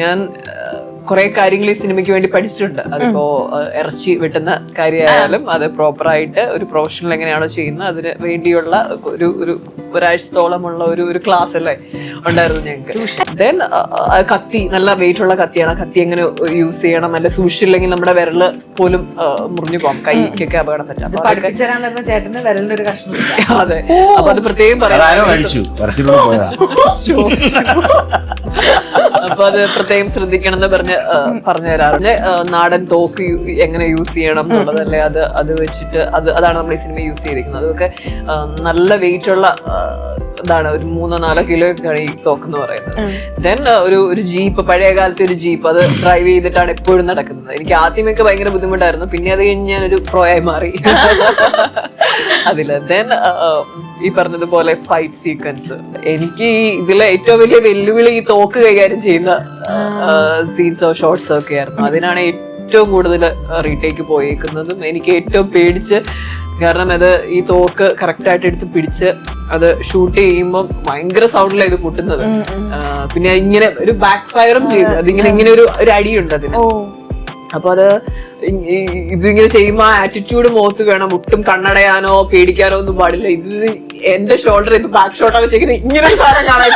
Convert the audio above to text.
ഞാൻ കുറെ കാര്യങ്ങൾ ഈ സിനിമയ്ക്ക് വേണ്ടി പഠിച്ചിട്ടുണ്ട്. അതിപ്പോ ഇറച്ചി വെട്ടുന്ന കാര്യമായാലും അത് പ്രോപ്പറായിട്ട് ഒരു പ്രൊഫഷണൽ എങ്ങനെയാണോ ചെയ്യുന്നത് അതിന് വേണ്ടിയുള്ള ഒരു ഒരു ഒരാഴ്ചത്തോളമുള്ള ഒരു ഒരു ക്ലാസ് അല്ലേ ഉണ്ടായിരുന്നു ഞങ്ങൾക്ക്. ദെൻ കത്തി നല്ല വെയിറ്റ് ഉള്ള കത്തിയാണ്. കത്തി എങ്ങനെ യൂസ് ചെയ്യണം? നല്ല സൂക്ഷിച്ചില്ലെങ്കിൽ നമ്മുടെ വിരൽ പോലും മുറിഞ്ഞു പോകാം. കൈക്കൊക്കെ അപകടം പറ്റാം. അതെ. അപ്പൊ അത് പ്രത്യേകം പറയാം അപ്പൊ അത് പ്രത്യേകം ശ്രദ്ധിക്കണം എന്ന് പറഞ്ഞ് പറഞ്ഞു തരാറില്ല നാടൻ തോക്ക് എങ്ങനെ യൂസ് ചെയ്യണം എന്നുള്ളതല്ലേ അത് അത് വെച്ചിട്ട് അത് അതാണ് നമ്മൾ ഈ സിനിമ യൂസ് ചെയ്തിരിക്കുന്നത്. അതൊക്കെ നല്ല വെയിറ്റ് ഉള്ള എന്താണ് ഇതാണ് ഒരു മൂന്നോ നാലോ കിലോ ഒക്കെയാണ് ഈ തോക്ക് എന്ന് പറയുന്നത്. ദെൻ ഒരു ഒരു ജീപ്പ് പഴയ കാലത്തെ ഒരു ജീപ്പ് അത് ഡ്രൈവ് ചെയ്തിട്ടാണ് എപ്പോഴും നടക്കുന്നത്. എനിക്ക് ആദ്യമൊക്കെ ഭയങ്കര ബുദ്ധിമുട്ടായിരുന്നു. പിന്നെ അത് കഴിഞ്ഞ് ഞാനൊരു പ്രോ ആയി മാറി. അതിൽ. ദെൻ ഈ പറഞ്ഞതുപോലെ ഫൈറ്റ് സീക്വൻസ് എനിക്ക് ഈ ഇതിലെ ഏറ്റവും വലിയ വെല്ലുവിളി ഈ തോക്ക് കൈകാര്യം ചെയ്യുന്ന സീൻസോ ഷോർട്സോ ഒക്കെ ആയിരുന്നു. അതിനാണ് ഏറ്റവും കൂടുതൽ റീടേക്ക് പോയേക്കുന്നതും. എനിക്ക് ഏറ്റവും പേടിച്ച് കാരണം അത് ഈ തോക്ക് കറക്റ്റ് ആയിട്ട് എടുത്ത് പിടിച്ച് അത് ഷൂട്ട് ചെയ്യുമ്പോൾ ഭയങ്കര സൗണ്ടിലാണ് ഇത് പൊട്ടുന്നത് പിന്നെ ഇങ്ങനെ ഒരു ബാക്ക് ഫയറും ചെയ്തു അതിങ്ങനെ ഇങ്ങനെ ഒരു ഒരു അടിയുണ്ട് അതിന്. അപ്പൊ അത് ഇതിങ്ങനെ ചെയ്യുമ്പോ ആ ആറ്റിറ്റ്യൂഡ് മുഖത്ത് വേണം. ഒട്ടും കണ്ണടയാനോ പേടിക്കാനോ ഒന്നും പാടില്ല. ഇത് എന്റെ ഷോൾഡർ ഇപ്പൊ ബാക്ക് ഷോട്ടാണ് ചെയ്യുന്നത് ഇങ്ങനെ സാധനം കാണാൻ